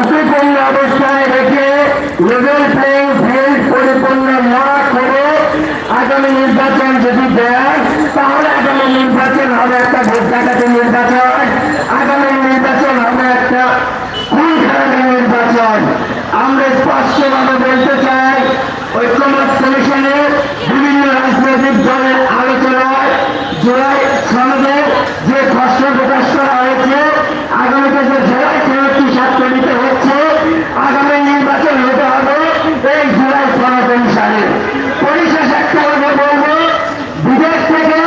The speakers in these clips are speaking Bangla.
ঝুঁকিপূর্ণ অবস্থায় রেখে লেভেল প্লেইং ফিল্ড পরিপূর্ণ না করে আগামী নির্বাচন যদি দেয় তাহলে আগামী নির্বাচন হবে একটা ভোট ডাকাতি নির্বাচন আগামী নির্বাচন হবে একটা খুন খারাপের নির্বাচন আমরা স্পষ্টভাবে বলতে চাই ঐক্যমত কমিশনের বিভিন্ন রাজনৈতিক দলের আলোচনায় জুলাই সনদে যে খসড়া প্রকাশ করা হয়েছে আগামীতে যে জেলায় কয়েকটি স্বাক্ষর নিতে হচ্ছে আগামী নির্বাচন হতে হবে এই জুলাই সনদ অনুসারে পরিশেষ একটা কথা বলব বিদেশ থেকে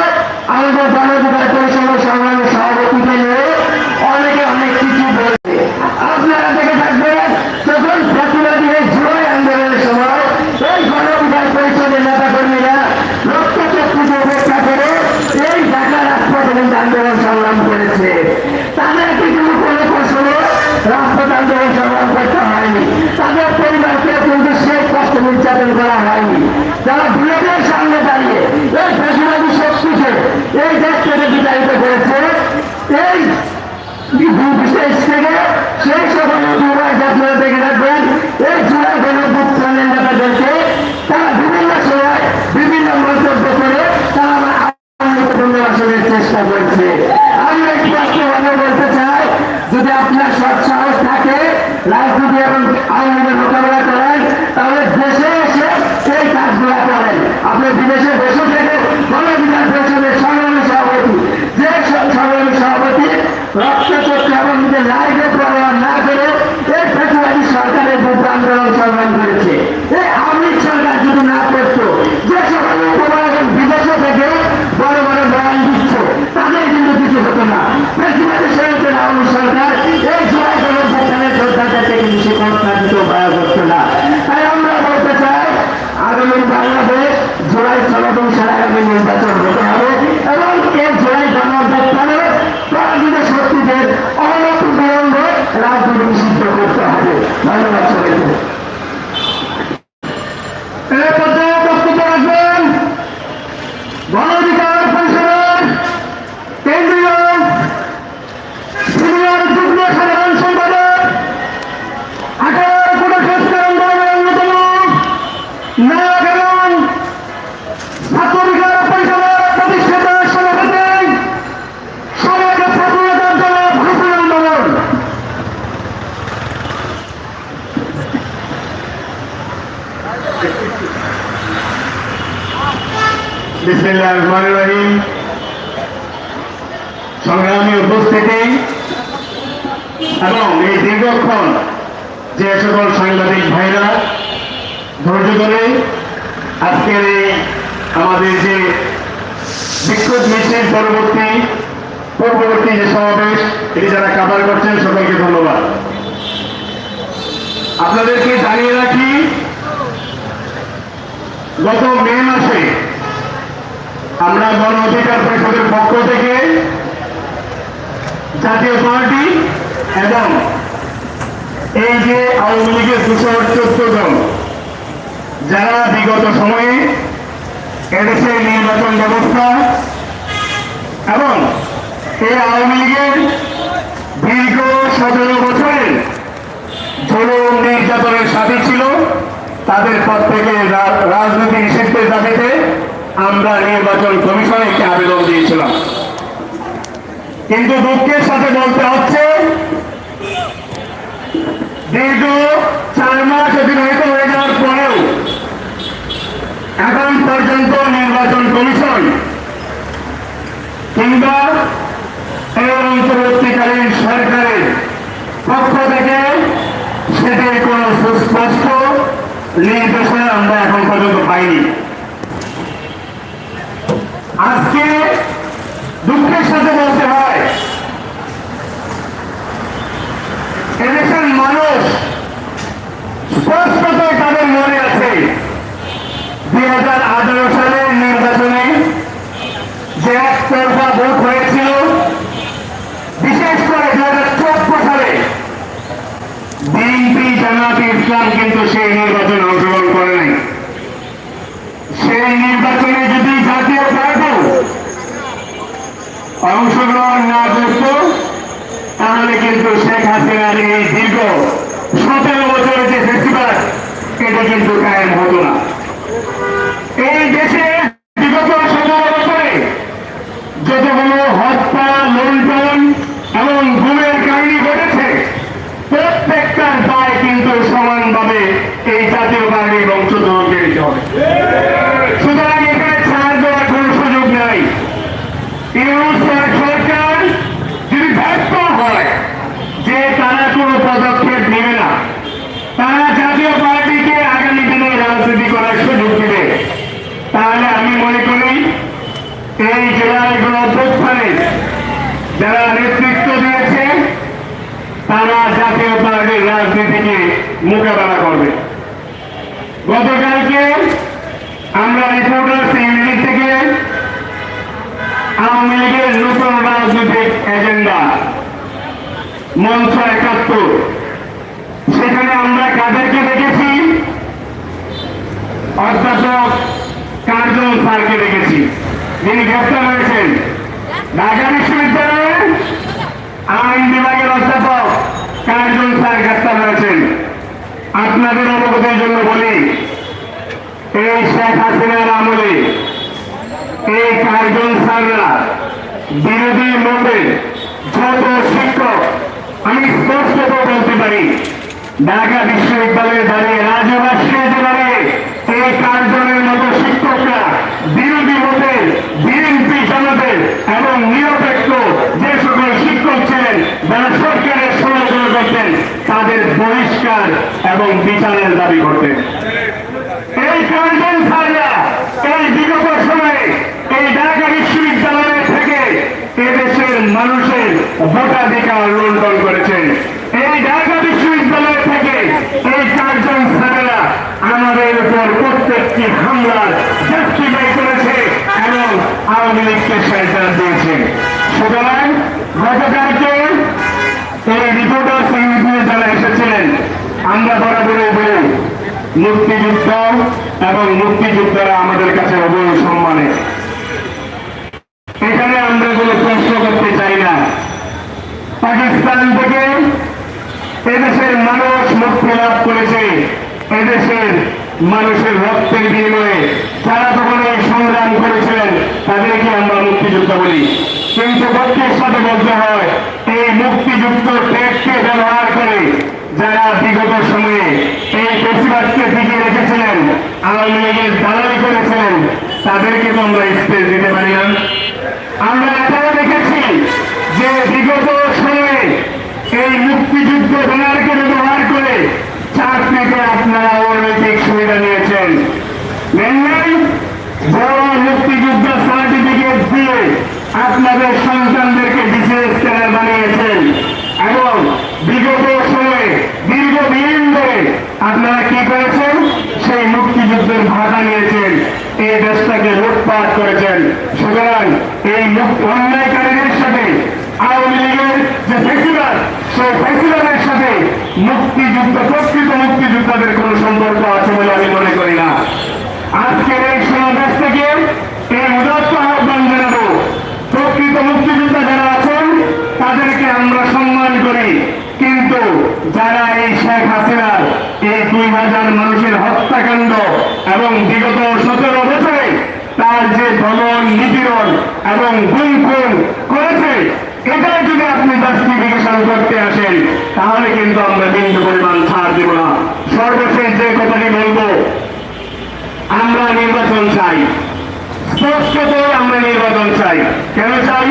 আমাদের গণধিকার পরিষদের সংগ্রামী সভাপতিকে নিয়ে অনেকে অনেক কিছু বলছে আপনারা দেখে থাকবেন যখন প্রতিবাদী এই জুলাই আন্দোলনের সময় এই গণধিকার পরিষদের নেতা কর্মীরা রক্তচক্ষুকে উপেক্ষা করে এই ঢাকা রাজপথ এবং আন্দোলন সংগ্রাম করেছে তাদেরকে কিন্তু কোনো কৌশলে রাজপথ আন্দোলন সংগ্রাম করতে হয়নি তাদের পরিবারকে কিন্তু সেই কষ্ট নির্যাতন করা হয়নি। যারা বিরোধের সামনে দাঁড়িয়ে এই ফেসিবাদী শক্তিকে এই দেশ থেকে বিতাড়িত করেছে, এই বিশেষ থেকে সেই সকল যুবক আপনারা দেখে রাখবেন, এই জুলাই গণপুত্রের নেতাদেরকে তারা বিভিন্ন সময় বিভিন্ন মন্তব্য করে তারা আমার পুনর্বাসনের চেষ্টা করছে আমি একটু বাস্তবভাবে বলতে চাই যদি আপনার সৎ সাহস থাকে রাজনীতি এবং আওয়ামী লীগের মোকাবেলা করেন তাহলে দেশে এসে এই কাজগুলো করেন আপনি বিদেশে বসে থেকে গণবিধান পরিষদের সংগ্রামী সভাপতি যে সংগ্রামী সভাপতি রক্তচক্র এবং নিজের লাইফে প্রভাব না করে এই ফেসিবাদী সরকারের বিরুদ্ধে আন্দোলন সংগ্রাম করেছে এই আওয়ামী লীগ সরকার যদি না করতো যে সকল উপমান এবং বিদেশে থেকে বড় বড় বয়ান দিচ্ছে তাদের কিন্তু কিছু হতো না ফেসিবাদী সরকারের আওয়ামী সরকার এই জয় গণপ্রধানের যোদ্ধাদেরকে কিন্তু সে কর্মকাণ্ড বয়া করতো না তাই আমরা বলতে চাই আগামী বাংলাদেশ জুলাই সনদ অনুসারে আগামী নির্বাচন হতে হবে এবং এই জুলাই গণঅভ্যুত্থানে পরাজিত শক্তিদের অনতি বিলম্বে রাজনীতি নিষিদ্ধ করতে হবে ধন্যবাদ সবাইকে এ সংগ্রামী উপস্থিতি এবং এই দীর্ঘক্ষণ যে সকল সাংবাদিক ভাইরা ধৈর্য ধরে আজকের আমাদের যে বিক্ষোভ মিছিল পরবর্তী পূর্ববর্তী যে সমাবেশ, এটি যারা কাভার করছেন, সকলকে ধন্যবাদ। আপনাদেরকে জানিয়ে রাখি গত মে মাসে আমরা গণ অধিকার পরিষদের পক্ষ থেকে জাতীয় পার্টি এবং এই যে আওয়ামী লীগের দুশো চোদ্দ জন, যারা বিগত সময়ে এদেশের নির্বাচন ব্যবস্থা এবং এই আওয়ামী লীগের দীর্ঘ সতেরো বছরের জুলুম নির্যাতনের সাথী ছিল, তাদের পর থেকে রাজনীতি নিষিদ্ধের দাবিতে আমরা নির্বাচন কমিশনে একটি আবেদন দিয়েছিলাম। কিন্তু দুঃখের সাথে বলতে হচ্ছে, দীর্ঘ চার মাস অতিবাহিত হয়ে যাওয়ার পরেও এখন পর্যন্ত নির্বাচন কমিশন কিংবা এই অন্তর্বর্তীকালীন সরকারের পক্ষ থেকে সেটির কোন সুস্পষ্ট নির্দেশনা আমরা এখন পর্যন্ত পাইনি। আজকে দুঃখের সাথে বলতে হয়, এদেশের মানুষ স্পষ্টতই তাদের মনে আছে দুই হাজার আঠারো সালের নির্বাচনে যে একতরফা ভোট হয়েছিল, বিশেষ করে দু হাজার চোদ্দ সালে বিএনপি জামাত ইসলাম কিন্তু সেই নির্বাচনে অংশগ্রহণ করে নাই সেই নির্বাচনে যদি জাতীয় পার্টি অংশগ্রহণ না করত তাহলে কিন্তু শেখ হাসিনার এই দীর্ঘ সতেরো বছরের যে ফেস্টিভ্যাল এটা কিন্তু কায়েম হতো না। এই দেশে বিগত সতেরো বছরে যতগুলো হত্যা লুণ্ঠন এবং গুমের কাহিনী ঘটেছে প্রত্যেকটার দায় কিন্তু সমানভাবে এই জাতীয় পার্টির বংশধরকে দিতে হবে সুতরাং এখানে ছাড় দেওয়ার কোন সুযোগ নাই ইউনুস সরকার যদি ব্যর্থ হয় যে তারা কোনো পদক্ষেপ নেবে না তারা জাতীয় পার্টিকে আগামী দিনে রাজনীতি করার সুযোগ দিবে তাহলে আমি মনে করি এই জেলায় গণঅভ্যুত্থানে যারা নেতৃত্ব দিয়েছে, তারা জাতীয় পার্টির রাজনীতিকে মোকাবেলা করবে। গতকালকে আমরা রিপোর্টার্স ইউনিট থেকে আওয়ামী লীগের নতুন রাজনৈতিক এজেন্ডা মঞ্চ একাত্তর। সেখানে আমরা কাদেরকে দেখেছি? অধ্যাপক কার্জন স্যারকে দেখেছি। যিনি গ্রেপ্তার হয়েছেন। ঢাকা বিশ্ববিদ্যালয়ের আইন বিভাগের অধ্যাপক আপনাদের অবগতির জন্য বলি, এই শেখ হাসিনার আমলে এই কার্জন স্যাররা বিরোধী মতে যত শিক্ষক, আমি স্পষ্ট করে বলতে পারি, ঢাকা বিশ্ববিদ্যালয়ে দাঁড়িয়ে রাজভাস্কর্যে দাঁড়িয়ে এই কার্জনের মতো শিক্ষকরা বিরোধী মতে বিএনপি জামাতের এবং নিরপেক্ষ যে সকল শিক্ষক ছিলেন যারা সরকারের সমালোচনা করতেন তাদের বহিষ্কার এবং বিচারের দাবি করতেন। এই কার্জন স্যাররা এই বিগত সময়ে এই ঢাকা বিশ্ববিদ্যালয় থেকে এদেশের মানুষের ভোটাধিকার লুণ্ঠন করেছেন। এই ঢাকা বিশ্ববিদ্যালয় থেকে এই চারজন স্যারেরা আমাদের উপর প্রত্যেকটি হামলার জাস্টিফাই করেছে এবং আওয়ামী লীগকে সহায়তা দিয়েছে। সুতরাং গতকালকে এই এসেছিলেন আমরা বরাবরই বলি, মুক্তিযুদ্ধ এবং মুক্তিযোদ্ধারা আমাদের কাছে অবৈ সম্মানে। এখানে আমরা কোনো প্রশ্ন করতে চাই না। পাকিস্তান থেকে এদেশের মানুষ মুক্তি লাভ করেছে। এদেশের মানুষের রক্তের বিনিময়ে যারা তখন এই সংগ্রাম করেছিলেন, তাদেরকে আমরা মুক্তিযোদ্ধা বলি। কিন্তু পক্ষের সাথে বলতে হয়, এই মুক্তিযুদ্ধ ট্যাগকে ব্যবহার যারা বিগত সময়ে এই বেশিরভাগকে টিকিয়ে রেখেছিলেন। আওয়ামী লীগের দালালি করেছিলেন তাদেরকে তো আমরা স্পেস দিতে পারি না। আমরা এটাও দেখেছি যে বিগত সময়ে এই মুক্তিযুদ্ধ ব্যানারকে ব্যবহার করে চাকরিতে আপনারা অনৈতিক সুবিধা নিয়েছেন নেন নাই? বড় মুক্তিযুদ্ধ সার্টিফিকেট দিয়ে আপনাদের সন্তানদেরকে বিশেষ ক্যাডার বানিয়েছেন এবং বিগত সময়ে দীর্ঘদিন ধরে আপনারা কি করেছেন সেই মুক্তিযুদ্ধের ভাতা নিয়েছেন এই দেশটাকে লুটপাট করেছেন। সুতরাং এই অন্যায়কারীদের সাথে, আওয়ামী লীগের যে ফেসিবাদ, সেই ফেসিবাদের সাথে মুক্তিযুদ্ধ, প্রকৃত মুক্তিযোদ্ধাদের কোন সম্পর্ক আছে বলে আমি মনে করি না। আজকের এই সমাবেশ থেকে এই উদাত্ত আহ্বান জানাব, প্রকৃত মুক্তিযোদ্ধা যারা আছেন, তাদেরকে আমরা সম্মান করি। কিন্তু যারা এই শেখ হাসিনার এই দুই হাজার মানুষের হত্যাকাণ্ড এবং বিগত সতেরো বছরে তার যে দমন নিপীড়ন এবং গুম খুন করেছে এটা যদি আপনি জাস্টিফিকেশন করতে আসেন, তাহলে কিন্তু আমরা বিন্দু পরিমাণ ছাড় দেব না। সর্বশেষ যে কথাটি বলব, আমরা নির্বাচন চাই। স্পষ্টত আমরা নির্বাচন চাই। কেন চাই?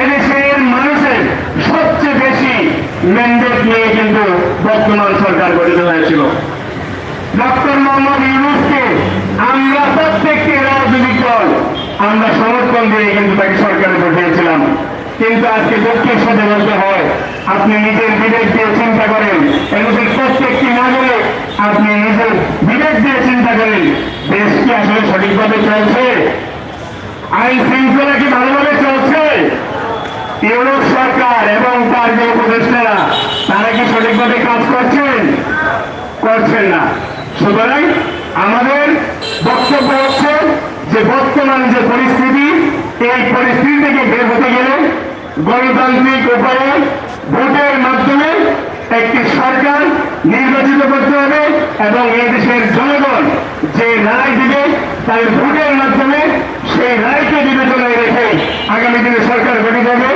এদেশের মানুষের সবচেয়ে বেশি ম্যান্ডেট নিয়ে কিন্তু বর্তমান সরকার গঠিত হয়েছিল। ডক্টর মোহাম্মদ আমরা প্রত্যেকটি রাজনৈতিক দল আমরা সমর্থন দিয়ে কিন্তু তাকে সরকারে পাঠিয়েছিলাম। কিন্তু আজকে দুঃখের সাথে বলতে হয়, আপনি নিজের বিবেক দিয়ে চিন্তা করেন এদেশের প্রত্যেকটি নাগরিক আপনি নিজের বিবেক দিয়ে চিন্তা করেন, দেশ কি আসলে সঠিকভাবে চলছে? আইন শৃঙ্খলা কি ভালোভাবে চলছে? ইউরোপ সরকার এবং তার যে উপদেষ্টারা, তারা কি সঠিকভাবে কাজ করছেন? করছেন না। সুতরাং আমাদের বক্তব্য হচ্ছে যে বর্তমান যে পরিস্থিতি, এই পরিস্থিতি থেকে বের হতে গেলে গণতান্ত্রিক উপায়ে ভোটের মাধ্যমে একটি সরকার নির্বাচিত করতে হবে এবং এই দেশের জনগণ যে রায় দিবে তাদের ভোটের মাধ্যমে সেই রায়কে বিবেচনায় রেখে আগামী দিনে সরকার গঠিত হবে।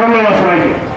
ধন্যবাদ সবাইকে।